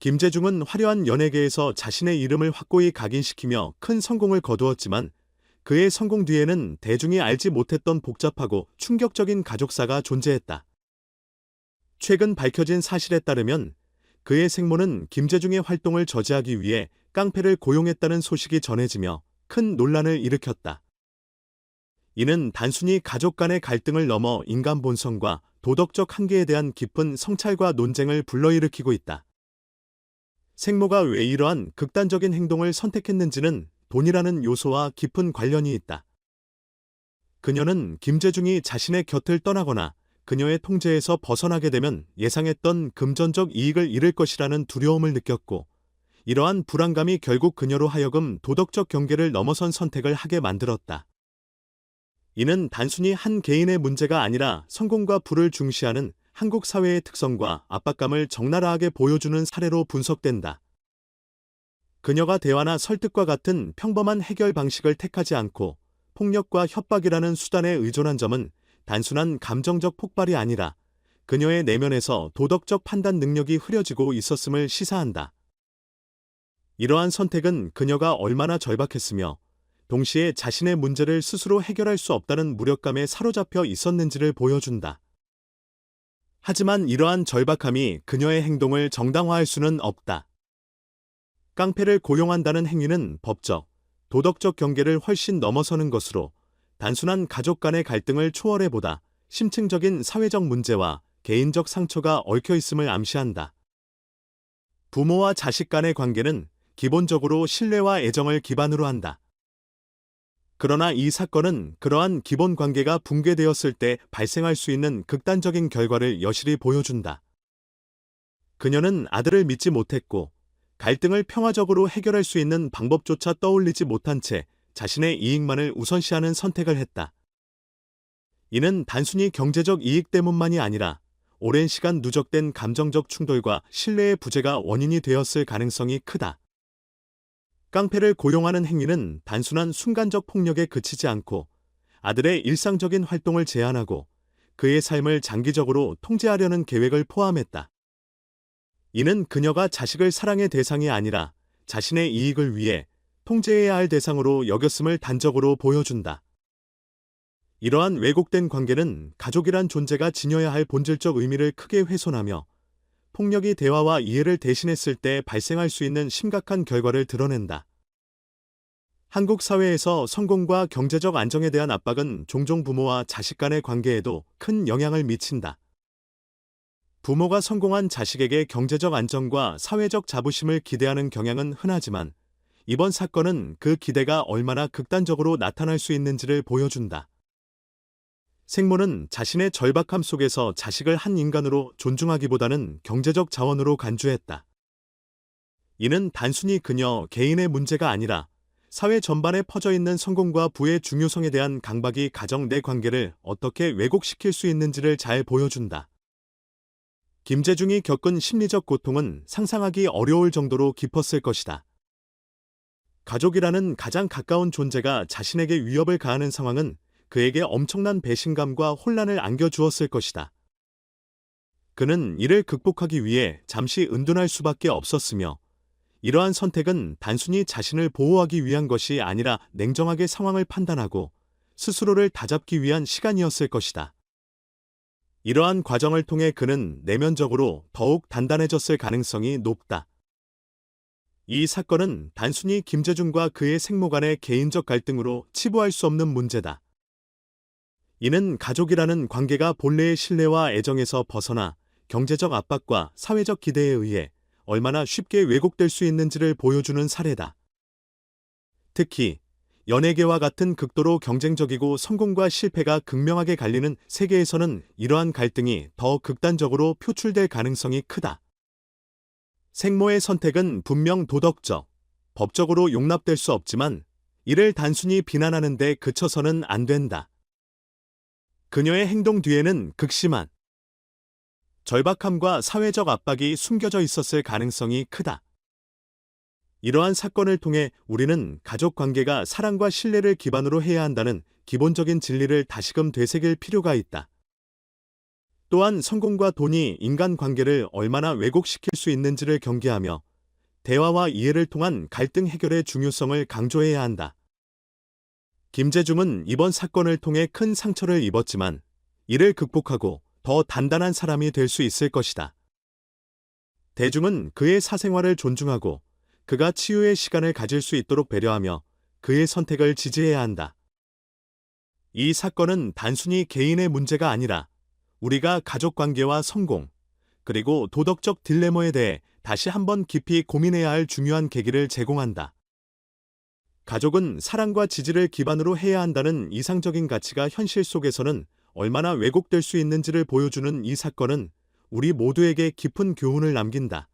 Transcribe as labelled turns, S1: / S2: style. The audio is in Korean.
S1: 김재중은 화려한 연예계에서 자신의 이름을 확고히 각인시키며 큰 성공을 거두었지만 그의 성공 뒤에는 대중이 알지 못했던 복잡하고 충격적인 가족사가 존재했다. 최근 밝혀진 사실에 따르면 그의 생모는 김재중의 활동을 저지하기 위해 깡패를 고용했다는 소식이 전해지며 큰 논란을 일으켰다. 이는 단순히 가족 간의 갈등을 넘어 인간 본성과 도덕적 한계에 대한 깊은 성찰과 논쟁을 불러일으키고 있다. 생모가 왜 이러한 극단적인 행동을 선택했는지는 돈이라는 요소와 깊은 관련이 있다. 그녀는 김재중이 자신의 곁을 떠나거나 그녀의 통제에서 벗어나게 되면 예상했던 금전적 이익을 잃을 것이라는 두려움을 느꼈고, 이러한 불안감이 결국 그녀로 하여금 도덕적 경계를 넘어선 선택을 하게 만들었다. 이는 단순히 한 개인의 문제가 아니라 성공과 부를 중시하는 한국 사회의 특성과 압박감을 적나라하게 보여주는 사례로 분석된다. 그녀가 대화나 설득과 같은 평범한 해결 방식을 택하지 않고 폭력과 협박이라는 수단에 의존한 점은 단순한 감정적 폭발이 아니라 그녀의 내면에서 도덕적 판단 능력이 흐려지고 있었음을 시사한다. 이러한 선택은 그녀가 얼마나 절박했으며 동시에 자신의 문제를 스스로 해결할 수 없다는 무력감에 사로잡혀 있었는지를 보여준다. 하지만 이러한 절박함이 그녀의 행동을 정당화할 수는 없다. 깡패를 고용한다는 행위는 법적, 도덕적 경계를 훨씬 넘어서는 것으로 단순한 가족 간의 갈등을 초월해보다 심층적인 사회적 문제와 개인적 상처가 얽혀 있음을 암시한다. 부모와 자식 간의 관계는 기본적으로 신뢰와 애정을 기반으로 한다. 그러나 이 사건은 그러한 기본 관계가 붕괴되었을 때 발생할 수 있는 극단적인 결과를 여실히 보여준다. 그녀는 아들을 믿지 못했고 갈등을 평화적으로 해결할 수 있는 방법조차 떠올리지 못한 채 자신의 이익만을 우선시하는 선택을 했다. 이는 단순히 경제적 이익 때문만이 아니라 오랜 시간 누적된 감정적 충돌과 신뢰의 부재가 원인이 되었을 가능성이 크다. 깡패를 고용하는 행위는 단순한 순간적 폭력에 그치지 않고 아들의 일상적인 활동을 제한하고 그의 삶을 장기적으로 통제하려는 계획을 포함했다. 이는 그녀가 자식을 사랑의 대상이 아니라 자신의 이익을 위해 통제해야 할 대상으로 여겼음을 단적으로 보여준다. 이러한 왜곡된 관계는 가족이란 존재가 지녀야 할 본질적 의미를 크게 훼손하며 폭력이 대화와 이해를 대신했을 때 발생할 수 있는 심각한 결과를 드러낸다. 한국 사회에서 성공과 경제적 안정에 대한 압박은 종종 부모와 자식 간의 관계에도 큰 영향을 미친다. 부모가 성공한 자식에게 경제적 안정과 사회적 자부심을 기대하는 경향은 흔하지만 이번 사건은 그 기대가 얼마나 극단적으로 나타날 수 있는지를 보여준다. 생모는 자신의 절박함 속에서 자식을 한 인간으로 존중하기보다는 경제적 자원으로 간주했다. 이는 단순히 그녀 개인의 문제가 아니라 사회 전반에 퍼져 있는 성공과 부의 중요성에 대한 강박이 가정 내 관계를 어떻게 왜곡시킬 수 있는지를 잘 보여준다. 김재중이 겪은 심리적 고통은 상상하기 어려울 정도로 깊었을 것이다. 가족이라는 가장 가까운 존재가 자신에게 위협을 가하는 상황은 그에게 엄청난 배신감과 혼란을 안겨주었을 것이다. 그는 이를 극복하기 위해 잠시 은둔할 수밖에 없었으며 이러한 선택은 단순히 자신을 보호하기 위한 것이 아니라 냉정하게 상황을 판단하고 스스로를 다잡기 위한 시간이었을 것이다. 이러한 과정을 통해 그는 내면적으로 더욱 단단해졌을 가능성이 높다. 이 사건은 단순히 김재중과 그의 생모 간의 개인적 갈등으로 치부할 수 없는 문제다. 이는 가족이라는 관계가 본래의 신뢰와 애정에서 벗어나 경제적 압박과 사회적 기대에 의해 얼마나 쉽게 왜곡될 수 있는지를 보여주는 사례다. 특히 연예계와 같은 극도로 경쟁적이고 성공과 실패가 극명하게 갈리는 세계에서는 이러한 갈등이 더 극단적으로 표출될 가능성이 크다. 생모의 선택은 분명 도덕적, 법적으로 용납될 수 없지만 이를 단순히 비난하는 데 그쳐서는 안 된다. 그녀의 행동 뒤에는 극심한 절박함과 사회적 압박이 숨겨져 있었을 가능성이 크다. 이러한 사건을 통해 우리는 가족 관계가 사랑과 신뢰를 기반으로 해야 한다는 기본적인 진리를 다시금 되새길 필요가 있다. 또한 성공과 돈이 인간 관계를 얼마나 왜곡시킬 수 있는지를 경계하며 대화와 이해를 통한 갈등 해결의 중요성을 강조해야 한다. 김재중은 이번 사건을 통해 큰 상처를 입었지만 이를 극복하고 더 단단한 사람이 될 수 있을 것이다. 대중은 그의 사생활을 존중하고 그가 치유의 시간을 가질 수 있도록 배려하며 그의 선택을 지지해야 한다. 이 사건은 단순히 개인의 문제가 아니라 우리가 가족 관계와 성공, 그리고 도덕적 딜레마에 대해 다시 한번 깊이 고민해야 할 중요한 계기를 제공한다. 가족은 사랑과 지지를 기반으로 해야 한다는 이상적인 가치가 현실 속에서는 얼마나 왜곡될 수 있는지를 보여주는 이 사건은 우리 모두에게 깊은 교훈을 남긴다.